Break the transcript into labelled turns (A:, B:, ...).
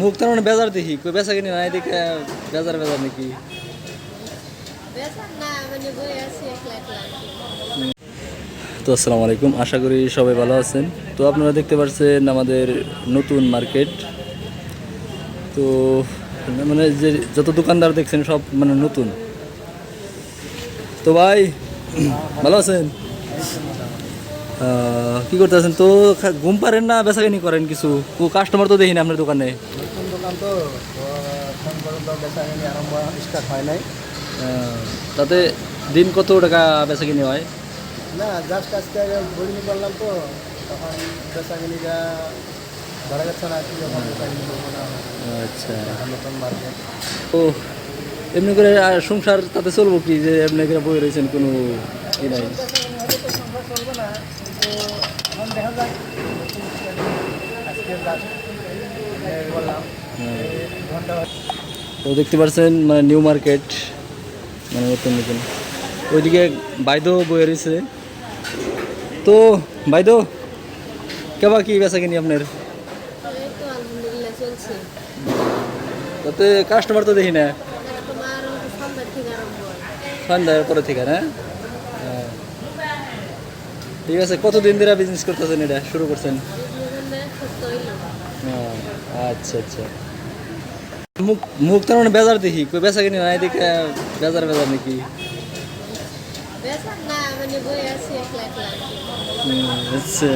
A: মুখ তার মানে বেজার দেখি কই বেচা কিনি নাই দেখে বেজার বেজার নাকি?
B: মানে
A: তো আসসালামু আলাইকুম আশা করি সবাই ভালো আছেন। তো আপনারা দেখতে পাচ্ছেন আমাদের নতুন মার্কেট। তো মানে যে যত দোকানদার দেখছেন সব মানে নতুন। তো ভাই ভালো আছেন? কি করতে আছেন তো ঘুম পারেন না বেচাকেনি করেন কিছু? কাস্টমার তো দেখি না আপনার দোকানে।
C: তো ফোন পর্যন্ত বেচা কিনি আরম্ভ স্টার্ট হয় নাই।
A: তাতে দিন কত টাকা বেচাকেনি হয়?
C: না জাস্ট আজকে বলিনি করলাম তো তখন বেচা কিনিটা ধরা যাচ্ছে না যখন বেচা কিনি
A: আচ্ছা।
C: নতুন মার্কেট
A: এমনি করে সংসার তাতে চলবো কি যে এমনি করে বই রয়েছেন কোনো নাই?
C: দেখা যাক। আজকে বললাম।
A: তো দেখতে পাচ্ছেন মানে নিউ মার্কেট মানে নতুন নতুন। ওইদিকে বাইদো বয়ে রয়েছে। তো বাইদো কেবা কি বেচা কিনি আপনার? তাতে কাস্টমার তো দেখি না।
B: সন্ধ্যার
A: পরে থেকে না? হ্যাঁ। ঠিক আছে, কতদিন ধরে বিজনেস করতেছেন এটা? শুরু করছেন? আচ্ছা আচ্ছা। মুখ মুখ তার মানে বেজার দেখি। কই বেচা কিনি নাই দেখে বেজার বেজার নাকি?
B: মানে বই আছে একলা একলা
A: হুম, আচ্ছা।